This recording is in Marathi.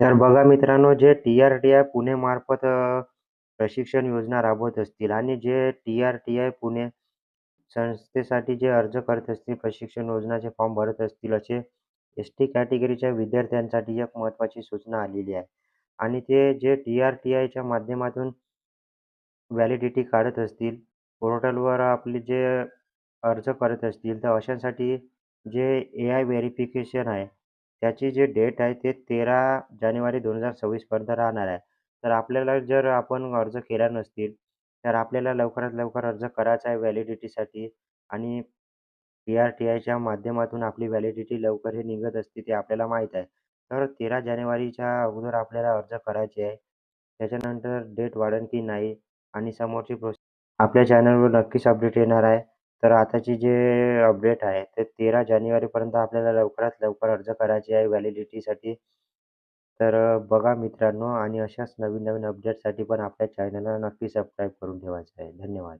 तर बघा मित्रांनो जे टी-आर-टी-आय पुणेमार्फत प्रशिक्षण योजना राबवत असतील आणि जे टी-आर-टी-आय पुणे संस्थेसाठी जे अर्ज करत असतील, प्रशिक्षण योजनाचे फॉर्म भरत असतील, असे एस-टी कॅटेगरीच्या विद्यार्थ्यांसाठी एक महत्त्वाची सूचना आलेली आहे. आणि ते जे टी-आर-टी-आयच्या माध्यमातून व्हॅलिडिटी काढत असतील, पोर्टलवर आपले जे अर्ज करत असतील, तर अशांसाठी जे ए-आय व्हेरिफिकेशन आहे, त्याची जी डेट आहे ते 13 जानेवारी 2026 पर्यंत राहणार आहे. तर आपल्याला जर आपण अर्ज केला नसतील, तर आपल्याला लवकरात लवकर अर्ज करायचा आहे व्हॅलिडिटीसाठी आणि पी आर टी आयच्या माध्यमातून आपली व्हॅलिडिटी लवकर हे निघत असते, ते आपल्याला माहीत आहे. तर 13 जानेवारीच्या अगोदर आपल्याला अर्ज करायचे आहे. त्याच्यानंतर डेट वाढेल की नाही आणि समोरची प्रोसेस आपल्या चॅनलवर नक्कीच अपडेट येणार आहे. तर आताची जे अपडेट आहे, ते 13 जानेवारीपर्यंत आपल्याला लवकरात लवकर अर्ज करायचे आहे व्हॅलिडिटीसाठी. तर बघा मित्रांनो आणि अशाच नवीन-नवीन अपडेटसाठी पण आपल्या चॅनलला नक्की सबस्क्राईब करून ठेवायचं आहे. धन्यवाद.